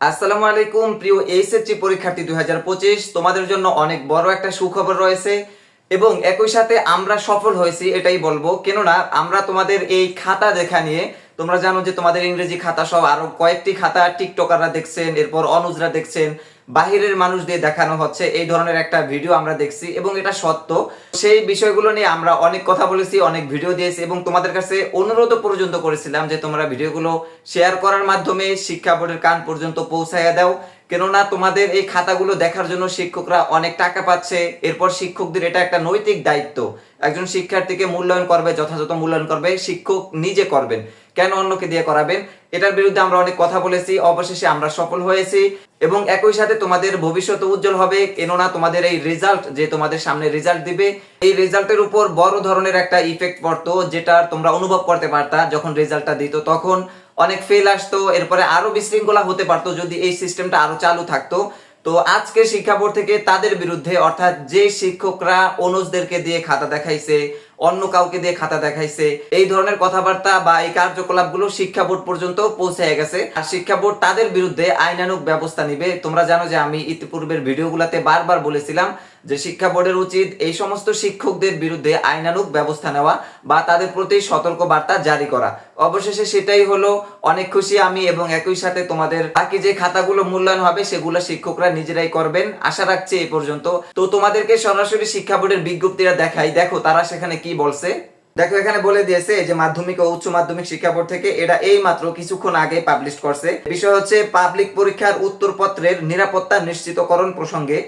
আসসালামু আলাইকুম, প্রিয় এইচএসসি পরীক্ষার্থী দু হাজার পঁচিশ। তোমাদের জন্য অনেক বড় একটা সুখবর রয়েছে এবং একই সাথে আমরা সফল হয়েছি, এটাই বলব। কেননা আমরা তোমাদের এই খাতা দেখা নিয়ে, তোমরা জানো যে তোমাদের ইংরেজি খাতা সব আরও কয়েকটি খাতা টিকটকাররা দেখছেন, এরপর অনুজরা দেখছেন বাহিরের মানুষ দিয়ে দেখানো হচ্ছে, এই ধরনের একটা ভিডিও আমরা দেখছি এবং এটা সত্য। সেই বিষয়গুলো নিয়ে আমরা অনেক কথা বলেছি, অনেক ভিডিও দিয়েছি এবং তোমাদের কাছে অনুরোধ পর্যন্ত করেছিলাম যে তোমরা ভিডিওগুলো শেয়ার করার মাধ্যমে শিক্ষা বোর্ডের কান পর্যন্ত পৌঁছাইয়া দাও। কেননা তোমাদের এই খাতাগুলো দেখার জন্য শিক্ষকরা অনেক টাকা পাচ্ছে, এরপর শিক্ষকদের এটা একটা নৈতিক দায়িত্ব। একজন শিক্ষার্থীকে মূল্যায়ন করবে, যথাযথ মূল্যায়ন করবে, শিক্ষক নিজে করবেন। কেন অন্যকে দিয়ে করাবেন? এটার বিরুদ্ধে আমরা অনেক কথা বলেছি, অবশেষে আমরা সফল হয়েছি। এবং একই সাথে তোমাদের ভবিষ্যৎ উজ্জ্বল হবে, কেননা তোমাদের এই রেজাল্ট যে তোমাদের সামনে রেজাল্ট দিবে, এই রেজাল্টের উপর বড় ধরনের একটা ইফেক্ট পড়তো, যেটা তোমরা অনুভব করতে পারতা যখন রেজাল্টটা দিত। তখন অনেক ফেল আসতো, এরপরে আরও বিশৃঙ্খলা হতে পারতো যদি এই সিস্টেমটা আরও চালু থাকতো। তো আজকে শিক্ষা বোর্ড থেকে তাদের বিরুদ্ধে, অর্থাৎ যে শিক্ষকরা অনুজদেরকে দিয়ে খাতা দেখাইছে অন্য কাউকে দিয়ে খাতা দেখাইছে। এই ধরনের কথাবার্তা বা এই কার্যকলাপগুলো শিক্ষা বোর্ড পর্যন্ত পৌঁছে গেছে। আর শিক্ষা বোর্ড তাদের বিরুদ্ধে আইনানুক ব্যবস্থা নিবে। তোমরা জানো যে আমি ইতিপূর্বের ভিডিওগুলোতে বারবার বলেছিলাম যে শিক্ষা বোর্ডের উচিত এই সমস্ত শিক্ষকদের বিরুদ্ধে আইনানুক ব্যবস্থা নেওয়া বা তাদের প্রতি সতর্ক বার্তা জারি করা। অবশেষে সেটাই হলো, অনেক খুশি আমি এবং একই সাথে তোমাদের। বাকি যে খাতাগুলো মূল্যায়ন হবে সেগুলো শিক্ষকরা নিজেরাই করবেন। আশা রাখছি এই পর্যন্ত। তো তোমাদেরকে সরাসরি শিক্ষা বোর্ডের বিজ্ঞপ্তিটা দেখাই। দেখো তারা সেখানে কি বলছে। দেখো এখানে বলে দিয়েছে যে মাধ্যমিক ও উচ্চ মাধ্যমিক শিক্ষা বোর্ড থেকে এটা এই মাত্র কিছুক্ষণ আগে পাবলিশ করছে। বিষয় হচ্ছে, পাবলিক পরীক্ষার উত্তরপত্রের নিরাপত্তা নিশ্চিতকরণ প্রসঙ্গে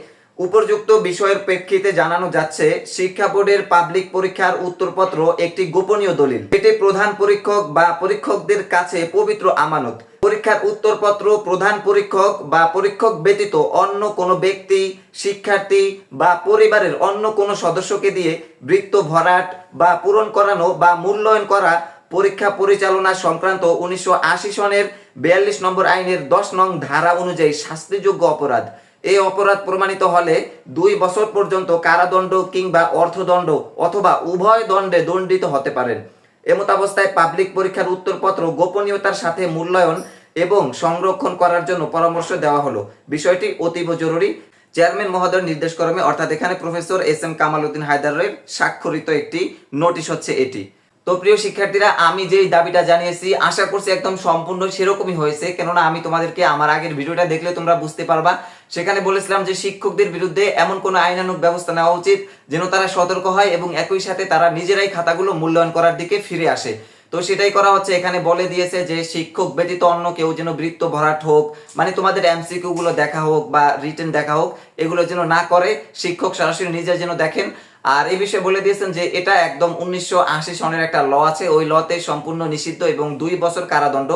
উপযুক্ত বিষয়ের প্রেক্ষিতে জানানো যাচ্ছে, শিক্ষা বোর্ডের পাবলিক পরীক্ষার উত্তরপত্র একটি গোপনীয় দলিল। এটি প্রধান পরীক্ষক বা পরীক্ষকদের কাছে পবিত্র আমানত। পরীক্ষার উত্তরপত্র প্রধান পরীক্ষক বা পরীক্ষক ব্যতীত অন্য কোনো ব্যক্তি, শিক্ষার্থী বা পরিবারের অন্য কোনো সদস্যকে দিয়ে বৃত্ত ভরাট বা পূরণ করানো বা মূল্যায়ন করা পরীক্ষা পরিচালনা সংক্রান্ত উনিশশো আশি সনের বিয়াল্লিশ নম্বর আইনের দশ নং ধারা অনুযায়ী শাস্তিযোগ্য অপরাধ। এই অপরাধ প্রমাণিত হলে দুই বছর পর্যন্ত কারাদণ্ড কিংবা অর্থদণ্ড অথবা উভয় দণ্ডে দণ্ডিত হতে পারেন। এমতাবস্থায় পাবলিক পরীক্ষার উত্তরপত্র গোপনীয়তার সাথে মূল্যায়ন এবং সংরক্ষণ করার জন্য পরামর্শ দেওয়া হলো। বিষয়টি অতীব জরুরি। চেয়ারম্যান মহোদয়ের নির্দেশক্রমে, অর্থাৎ এখানে professor S M Kamal Uddin হায়দারের স্বাক্ষরিত একটি নোটিশ হচ্ছে এটি। তো প্রিয় শিক্ষার্থীরা, আমি যেই দাবিটা জানিয়েছি, আশা করছি একদম সম্পূর্ণ সেরকমই হয়েছে। কেননা আমি তোমাদেরকে আমার আগের ভিডিওটা দেখলে তোমরা বুঝতে পারবা সেখানে বলেছিলাম যে শিক্ষকদের বিরুদ্ধে এমন কোনো আইনানুক ব্যবস্থা নেওয়া উচিত যেন তারা সতর্ক হয় এবং একই সাথে তারা নিজেরাই খাতাগুলো মূল্যায়ন করার দিকে ফিরে আসে। তো সেটাই করা হচ্ছে। এখানে বলে দিয়েছে যে শিক্ষক ব্যতীত অন্য কেউ যেন বৃত্ত ভরাট হোক মানে তোমাদের এমসিকিউ গুলো দেখা হোক বা রিটেন দেখা হোক, এগুলো যেন না করে। শিক্ষক সরাসরি নিজে যেন দেখেন। আর এই বিষয়ে বলে দিয়েছেন যে এটা একদম উনিশশো আশি সনের একটা ল আছে। ওই লতে সম্পূর্ণ নিষিদ্ধ এবং দুই বছর কারাদণ্ড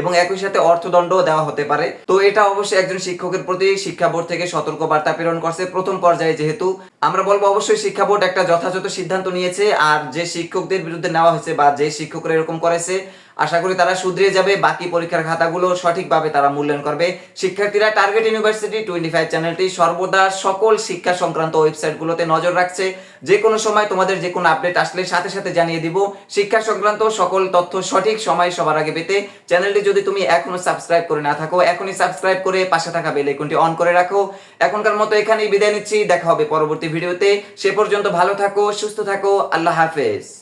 এবং একই সাথে অর্থদণ্ডও দেওয়া হতে পারে। তো এটা অবশ্যই একজন শিক্ষকের প্রতি শিক্ষা বোর্ড থেকে সতর্ক বার্তা প্রেরণ করছে। প্রথম পর্যায়ে যেহেতু আমরা বলব অবশ্যই শিক্ষা বোর্ড একটা যথাযথ সিদ্ধান্ত নিয়েছে। আর যে শিক্ষকদের বিরুদ্ধে নেওয়া হয়েছে বা যে শিক্ষকরা এরকম করেছে আশা করি তারা শুধরে যাবে। বাকি পরীক্ষার খাতাগুলো সঠিকভাবে তারা মূল্যায়ন করবে। শিক্ষার্থীরা টার্গেট ইউনিভার্সিটি টোয়েন্টি ফাইভ চ্যানেলটি সর্বদা সকল শিক্ষা সংক্রান্ত ওয়েবসাইটগুলোতে নজর রাখছে। যে কোনো সময় তোমাদের যে কোনো আপডেট আসলে সাথে সাথে জানিয়ে দিব। শিক্ষা সংক্রান্ত সকল তথ্য সঠিক সময় সবার আগে পেতে চ্যানেলটি যদি তুমি এখনও সাবস্ক্রাইব করে না থাকো, এখনই সাবস্ক্রাইব করে পাশে থাকা বেল আইকনটি অন করে রাখো। এখনকার মতো এখানেই বিদায় নিচ্ছি। দেখা হবে পরবর্তী ভিডিওতে সে পর্যন্ত ভালো থাকো, সুস্থ থাকো। আল্লাহ হাফেজ।